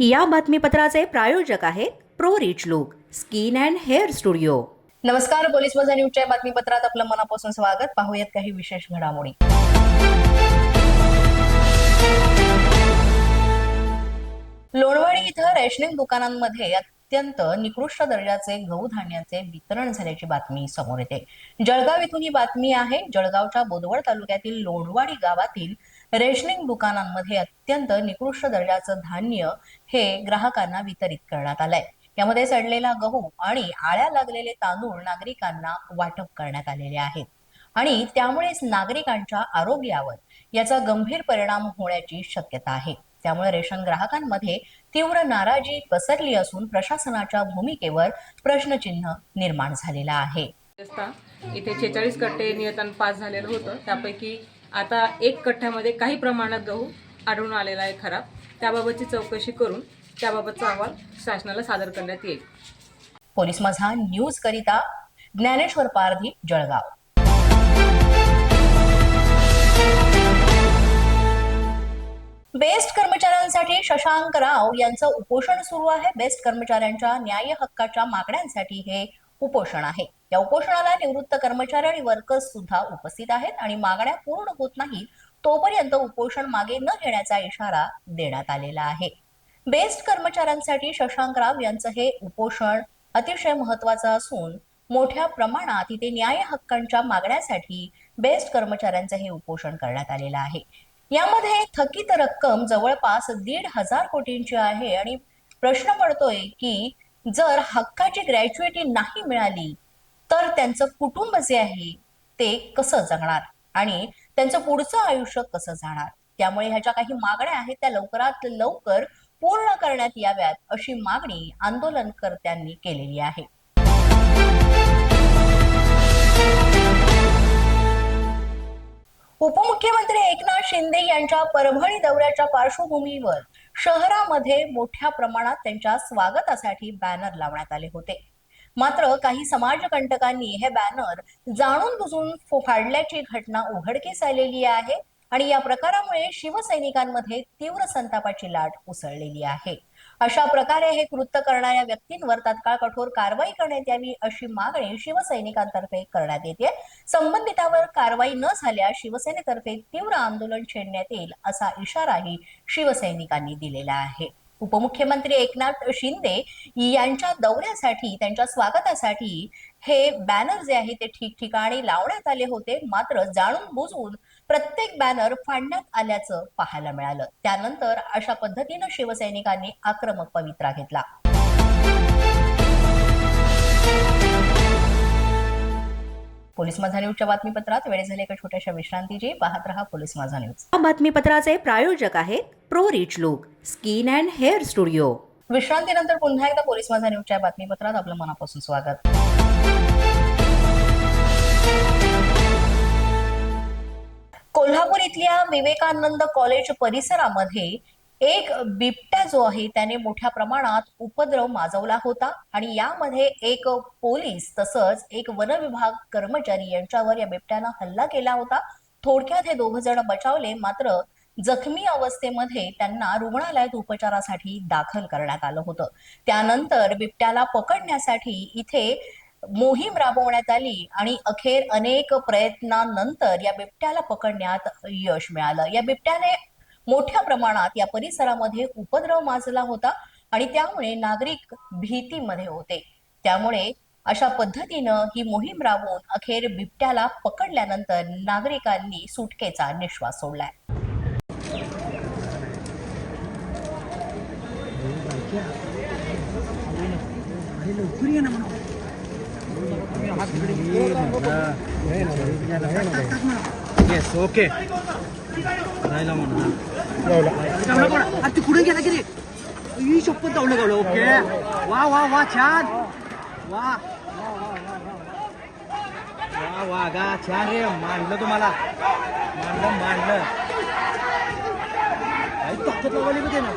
या बातमीपत्राचे प्रायोजक आहेत pro rich look skin and hair studio. नमस्कार पोलीस माझा न्यूजच्या बातमीपत्रात आपलं मनापासून स्वागत. पाहूयात काही विशेष घडामोडी. लोणवाडी इथं रेशनिंग दुकानांमध्ये अत्यंत निकृष्ट दर्जाचे गहू धान्याचे वितरण झाल्याची बातमी समोर येते. जळगाव इथून ही बातमी आहे. जळगावच्या बोदवड तालुक्यातील लोणवाडी गावातील रेशनिंग दुकानांमध्ये अत्यंत निकृष्ट दर्जाचं धान्य हे ग्राहकांना वितरित करण्यात आलंय. यामध्ये सडलेला गहू आणि आळ्या लागलेले तांदूळ नागरिकांना वाटप करण्यात आलेले आहेत. आणि त्यामुळेच नागरिकांच्या आरोग्यावर याचा गंभीर परिणाम होण्याची शक्यता आहे. त्यामुळे रेशन ग्राहकांमध्ये तीव्र नाराजी पसरली असून प्रशासनाच्या भूमिकेवर प्रश्नचिन्ह निर्माण झालेला आहे. इथे छेचाळीस कट्टे नियतन पास झालेलं होतं. त्यापैकी आता एक कठ्ठ्यामध्ये काही प्रमाणात गहू आढळून आलेला आहे खराब. त्याबाबतची चौकशी करून त्याबाबतचा अहवाल शासनाला सादर करण्यात येईल. पोलीस माझा न्यूज करिता ज्ञानेश्वर पारधी जळगाव. बेस्ट कर्मचाऱ्यांसाठी शशांक राव यांचं उपोषण सुरू आहे. बेस्ट कर्मचाऱ्यांच्या न्याय हक्काच्या मागण्यांसाठी हे उपोषण आहे. या उपोषणाला निवृत्त कर्मचारी आणि वर्कर्स सुद्धा उपस्थित आहेत आणि मागण्या पूर्ण होत नाही तोपर्यंत उपोषण मागे न घेण्याचा इशारा देण्यात आलेला आहे. बेस्ट कर्मचाऱ्यांसाठी शशांक राव यांचं हे उपोषण अतिशय महत्वाचं असून मोठ्या प्रमाणात इथे न्याय हक्कांच्या मागण्यासाठी बेस्ट कर्मचाऱ्यांचं हे उपोषण करण्यात आलेलं आहे. यामध्ये थकीत रक्कम जवळपास दीड हजार कोटींची आहे आणि प्रश्न पडतोय की जर हक्काची ग्रॅज्युएटी नाही मिळाली तर त्यांचं कुटुंब जे आहे ते कसं जगणार? आणि त्यांचं पुढचं आयुष्य कसं जाणार? त्यामुळे ह्याच्या काही मागण्या आहेत त्या लवकरात लवकर पूर्ण करण्यात याव्यात अशी मागणी आंदोलनकर्त्यांनी केलेली आहे. उपमुख्यमंत्री एकनाथ शिंदे यांच्या परभणी दौऱ्याच्या पार्श्वभूमीवर शहरामध्ये मोठ्या प्रमाणात त्यांच्या स्वागतासाठी बॅनर लावण्यात आले होते. मात्र काही समाजकंटकांनी हे बॅनर जाणून बुजून फाडल्याची घटना उघडकीस आलेली आहे आणि या प्रकारामुळे शिवसैनिकांमध्ये तीव्र संतापाची लाट उसळलेली आहे. अशा प्रकारे हे कृत्य करणाऱ्या व्यक्तींवर तात्काळ कठोर कारवाई करण्यात यावी अशी मागणी शिवसैनिकांतर्फे करण्यात येते. संबंधितावर कारवाई न झाल्यास शिवसेनेतर्फे तीव्र आंदोलन छेडण्यात येईल असा इशाराही शिवसैनिकांनी दिलेला आहे. उपमुख्यमंत्री एकनाथ शिंदे यांच्या दौऱ्यासाठी त्यांच्या स्वागतासाठी हे बॅनर जे आहे ते ठिकठिकाणी लावण्यात आले होते. मात्र जाणून बुजून प्रत्येक बॅनर फाडण्यात आल्याचं पाहायला मिळालं. त्यानंतर अशा पद्धतीनं शिवसैनिकांनी आक्रमक पवित्रा घेतला. पोलीस माझा न्यूजच्या बातमीपत्रात वेळ झाली एका छोट्याशा विश्रांतीची. पाहत रहा पोलीस माझा न्यूज. या बातमीपत्राचे प्रायोजक आहेत pro rich look skin and hair studio. विश्रांतीनंतर पुन्हा एकदा पोलीस माझा न्यूजच्या बातमीपत्रात आपलं मनापासून स्वागत. कोल्हापूर इथल्या विवेकानंद कॉलेज परिसरामध्ये एक बिबट्या जो आहे त्याने मोठ्या प्रमाणात उपद्रव माजवला होता आणि यामध्ये एक पोलीस तसंच एक वन विभाग कर्मचारी यांच्यावर या बिबट्यानं हल्ला केला होता. थोडक्यात हे दोघ जण बचावले मात्र जखमी अवस्थेमध्ये त्यांना रुग्णालयात उपचारासाठी दाखल करण्यात आलं होतं. त्यानंतर बिबट्याला पकडण्यासाठी इथे मोहीम राबवण्यात आली आणि अखेर अनेक प्रयत्नानंतर या बिबट्याला पकडण्यात यश मिळालं. या बिबट्याने मोठ्या प्रमाणात या परिसरामध्ये उपद्रव माजला होता आणि त्यामुळे नागरिक भीतीमध्ये होते. त्यामुळे अशा पद्धतीनं ही मोहीम राबवून अखेर बिबट्याला पकडल्यानंतर नागरिकांनी सुटकेचा निश्वास सोडलाय. येस ओके राहिला म्हणा अरे ते पुढे गेला की रे? शपथ धावलं गावलं ओके? वा वा वा छान. वा. वा वा गा छान रे मांडलं तुम्हाला. मांडलं मांडलं काही ताकद लावली का त्यानं.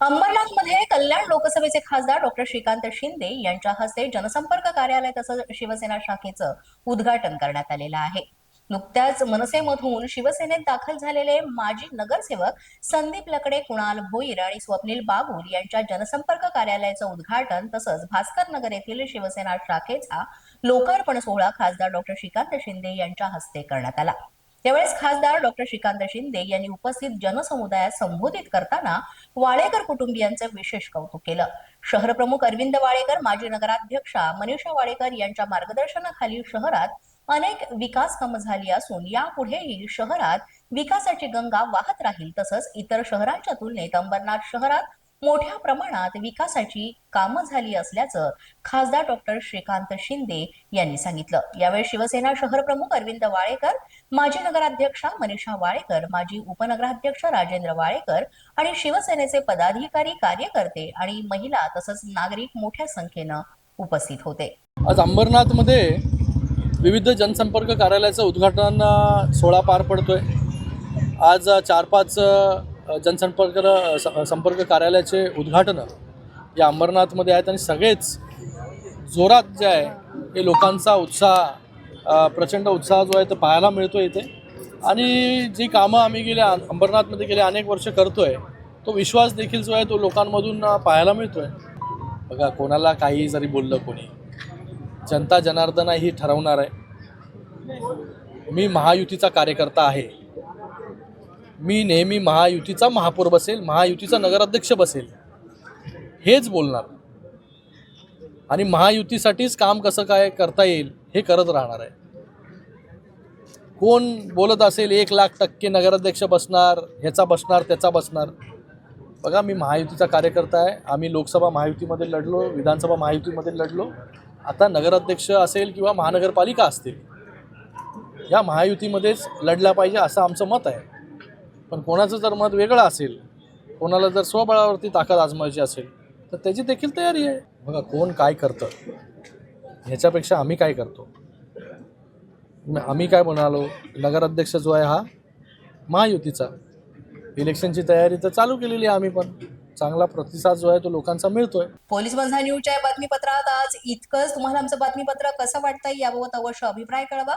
अंबरनाथमध्ये कल्याण लोकसभेचे खासदार डॉक्टर श्रीकांत शिंदे यांच्या हस्ते जनसंपर्क कार्यालय तसंच शिवसेना शाखेचं उद्घाटन करण्यात आलेलं आहे. नुकत्याच मनसेमधून शिवसेनेत दाखल झालेले माजी नगरसेवक संदीप लकडे कुणाल भोईर आणि स्वप्नील बागुल यांच्या जनसंपर्क कार्यालयाचं उद्घाटन तसंच भास्कर नगर येथील शिवसेना शाखेचा लोकार्पण सोहळा खासदार डॉक्टर श्रीकांत शिंदे यांच्या हस्ते करण्यात आला. त्यावेळेस खासदार डॉक्टर श्रीकांत शिंदे यांनी उपस्थित जनसमुदायात संबोधित करताना वाळेकर कुटुंबियांचं विशेष कौतुक केलं. शहर प्रमुख अरविंद वाळेकर माजी नगराध्यक्षा मनीषा वाळेकर यांच्या मार्गदर्शनाखाली शहरात अनेक विकास कामं झाली असून यापुढेही शहरात विकासाची गंगा वाहत राहील तसंच इतर शहरांच्या तुलनेत अंबरनाथ शहरात मोठ्या प्रमाणात विकासाची कामं झाली असल्याचं खासदार डॉक्टर श्रीकांत शिंदे यांनी सांगितलं. यावेळी शिवसेना शहरप्रमुख अरविंद वाळेकर माजी नगराध्यक्षा मनीषा वाळेकर माजी उपनगराध्यक्ष राजेंद्र वाळेकर आणि शिवसेनेचे पदाधिकारी कार्यकर्ते आणि महिला तसंच नागरिक मोठ्या संख्येनं उपस्थित होते. आज अंबरनाथमध्ये विविध जनसंपर्क कार्यालयाचं उद्घाटन सोहळा पार पडतोय. आज चार पाच जनसंपर्क स- संपर्क कार्यालयाचे उद्घाटनं या अंबरनाथमध्ये आहेत आणि सगळेच जोरात जे आहे हे लोकांचा उत्साह प्रचंड उत्साह जो आहे तो पाहायला मिळतो इथे. आणि जी कामं आम्ही गेल्या अंबरनाथमध्ये गेले अनेक वर्ष करतो आहे तो विश्वास देखील जो आहे तो लोकांमधून पाहायला मिळतो आहे बघा कोणाला काही जरी बोललं कोणी जनता जनार्दन ही ठरवणार आहे. मी महायुतीचा कार्यकर्ता आहे. मी नेहमी महायुतीचा महापौर बसेल महायुतीचा नगराध्यक्ष बसेल. हेच बोलणार. आणि महायुतीसाठीच काम कसं काय करता येईल हे करत राहणार आहे. कोण बोलत असेल एक लाख टक्के नगराध्यक्ष बसणार ह्याचा बसणार त्याचा बसणार. बघा मी महायुतीचा कार्यकर्ता आहे. आम्ही लोकसभा महायुतीमध्ये लढलो विधानसभा महायुतीमध्ये लढलो. आता नगराध्यक्ष असेल किंवा महानगरपालिका असतील या महायुतीमध्येच लढला पाहिजे असं आमचं मत आहे. पण कोणाचं जर मत वेगळं असेल कोणाला जर स्वबळावरती ताकद आजमायची असेल तर त्याची देखील तयारी आहे. बघा कोण काय करतं ह्याच्यापेक्षा आम्ही काय करतो? आम्ही काय म्हणालो नगराध्यक्ष जो आहे हा महायुतीचा. इलेक्शनची तयारी तर चालू केलेली आहे आम्ही पण. चांगला प्रतिसाद जो आहे तो लोकांचा मिळतोय. पोलीस बंधा न्यूजच्या बातमीपत्रात आज इतकंच. तुम्हाला आमचं बातमीपत्र कसं वाटतंय याबाबत अवश्य अभिप्राय कळवा.